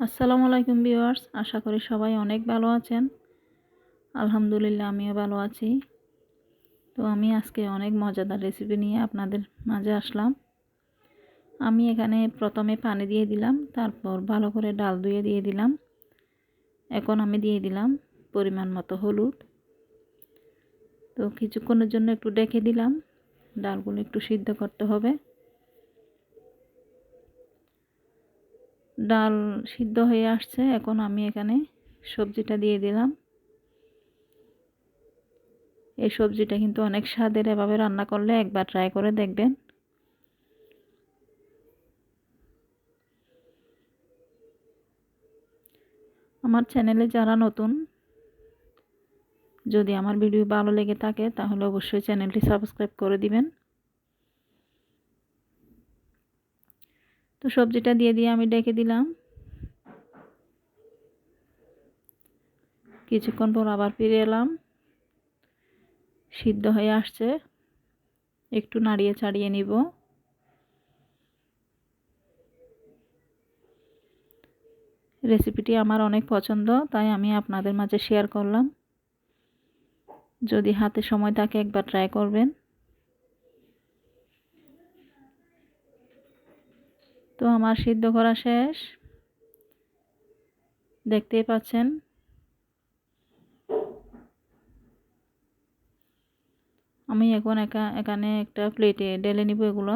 আসসালামু আলাইকুম ভিউয়ার্স, আশা করি সবাই অনেক ভালো আছেন। আলহামদুলিল্লাহ আমিও ভালো আছি। তো আমি আজকে অনেক মজাদার রেসিপি নিয়ে আপনাদের মাঝে আসলাম। আমি এখানে প্রথমে পানি দিয়ে দিলাম, তারপর ভালো করে ডাল ধুয়ে দিয়ে দিলাম। এখন আমি দিয়ে দিলাম পরিমাণ মতো হলুদ। তো কিছুক্ষণের জন্য একটু ডেকে দিলাম, ডালগুলো একটু সিদ্ধ করতে হবে। ডাল সিদ্ধ হয়ে আসছে, এখন আমি এখানে সবজিটা দিয়ে দিলাম। এই সবজিটা কিন্তু অনেক স্বাদের, এভাবে রান্না করলে একবার ট্রাই করে দেখবেন। আমার চ্যানেলে যারা নতুন, যদি আমার ভিডিও ভালো লেগে থাকে, তাহলে অবশ্যই চ্যানেলটি সাবস্ক্রাইব করে দিবেন। তো সবজিটা দিয়ে দিয়ে আমি ডেকে দিলাম। কিছুক্ষণ পর আবার ফিরে এলাম। সিদ্ধ হয়ে আসছে। একটু নাড়িয়ে ছাড়িয়ে নিব। রেসিপিটি আমার অনেক পছন্দ, তাই আমি আপনাদের মাঝে শেয়ার করলাম। যদি হাতে সময় থাকে একবার ট্রাই করবেন। তো আমার সিদ্ধ করা শেষ। দেখতেই পাচ্ছেন। আমি এখন একা, এখানে একটা প্লেটে ঢেলে নিব এগুলো।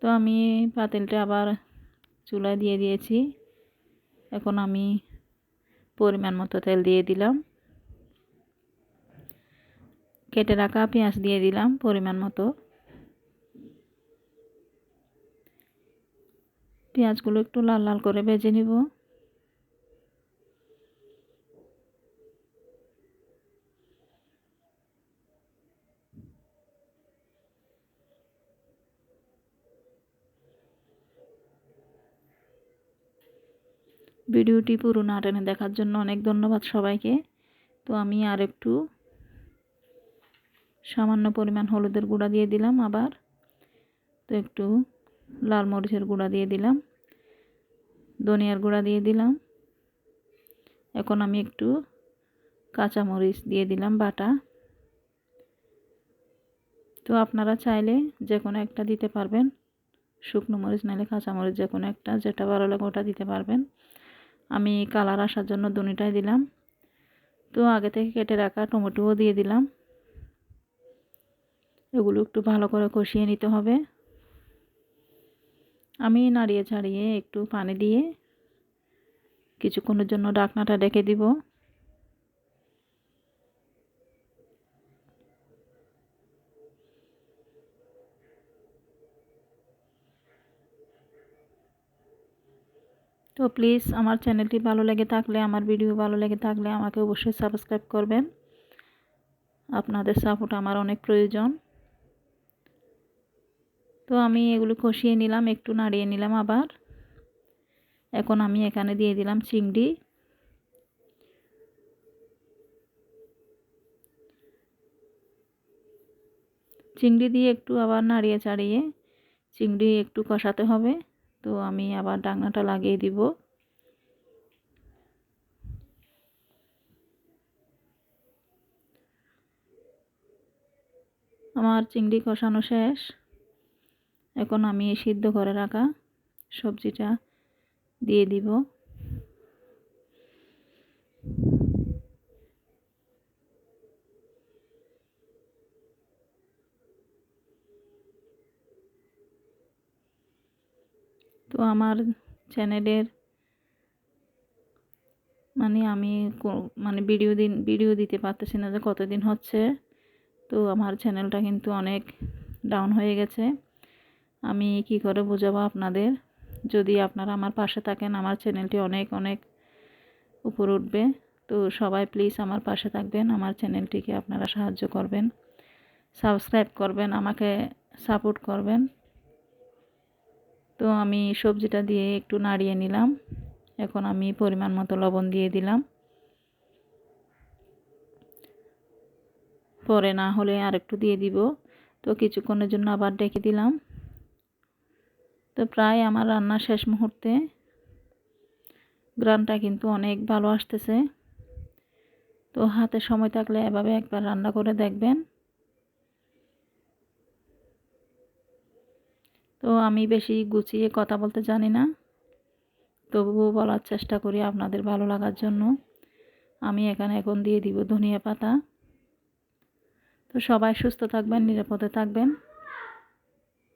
তো আমি পাতিলটা আবার চুলা দিয়ে দিয়েছি। এখন আমি পরিমাণ মতো তেল দিয়ে দিলাম। কেটে রাখা পেঁয়াজ দিয়ে দিলাম পরিমাণ মতো। পেঁয়াজগুলো একটু লাল লাল করে ভেজে নিব। ভিডিওটি পুরো না টেনে দেখার জন্য অনেক ধন্যবাদ সবাইকে। তো আমি আর একটু সামান্য পরিমাণ হলুদের গুঁড়া দিয়ে দিলাম আবার। তো একটু লাল মরিচের গুঁড়া দিয়ে দিলাম। ধনিয়ার গুঁড়া দিয়ে দিলাম। এখন আমি একটু কাঁচা মরিচ দিয়ে দিলাম বাটা। তো আপনারা চাইলে যে কোনো একটা দিতে পারবেন। শুকনো মরিচ নাহলে কাঁচা মরিচ যে কোনো একটা, যেটা ভালো লাগে ওটা দিতে পারবেন। আমি কালার আসার জন্য দুনিটাই দিলাম। তো আগে থেকে কেটে রাখা টমেটোও দিয়ে দিলাম। এগুলো একটু ভালো করে কষিয়ে নিতে হবে। আমি নাড়িয়ে ছাড়িয়ে একটু পানি দিয়ে কিছুক্ষণের জন্য ডাকনাটা ডেকে দিব। তো প্লিজ আমার চ্যানেলটি ভালো লেগে থাকলে, আমার ভিডিও ভালো লেগে থাকলে আমাকে অবশ্যই সাবস্ক্রাইব করবেন। আপনাদের সাপোর্ট আমার অনেক প্রয়োজন। তো আমি এগুলো কষিয়ে নিলাম, একটু নাড়িয়ে নিলাম আবার। এখন আমি এখানে দিয়ে দিলাম চিংড়ি। চিংড়ি দিয়ে একটু আবার নাড়িয়ে চাড়িয়ে চিংড়ি একটু কষাতে হবে। তো আমি আবার ডাংনাটা লাগিয়ে দিব। আমার চিংড়ি কষানো শেষ। এখন আমি সিদ্ধ করে রাখা সবজিটা দিয়ে দিব। তো আমার চ্যানেলের মানে আমি মানে ভিডিও দিন, ভিডিও দিতে পারতেছি না যে কতদিন হচ্ছে। তো আমার চ্যানেলটা কিন্তু অনেক ডাউন হয়ে গেছে। আমি কি করে বোঝাবো আপনাদের? যদি আপনারা আমার পাশে থাকেন, আমার চ্যানেলটি অনেক অনেক উপর উঠবে। তো সবাই প্লিজ আমার পাশে থাকবেন, আমার চ্যানেলটিকে আপনারা সাহায্য করবেন সাবস্ক্রাইব করবেন, আমাকে সাপোর্ট করবেন। তো আমি সবজিটা দিয়ে একটু নাড়িয়ে নিলাম। এখন আমি পরিমাণ মতো লবণ দিয়ে দিলাম। পরে না হলে আর একটু দিয়ে দিব। তো কিছুক্ষণের জন্য আবার ডেকে দিলাম। তো প্রায় আমার রান্না শেষ মুহূর্তে। গ্রানটা কিন্তু অনেক ভালো আসতেছে। তো হাতে সময় থাকলে এভাবে একবার রান্না করে দেখবেন। তো আমি বেশি গুছিয়ে কথা বলতে জানি না। তবুও বলার চেষ্টা করি আপনাদের ভালো লাগার জন্য। আমি এখানে এখন দিয়ে দিব ধনিয়া পাতা। তো সবাই সুস্থ থাকবেন, নিরাপদে থাকবেন।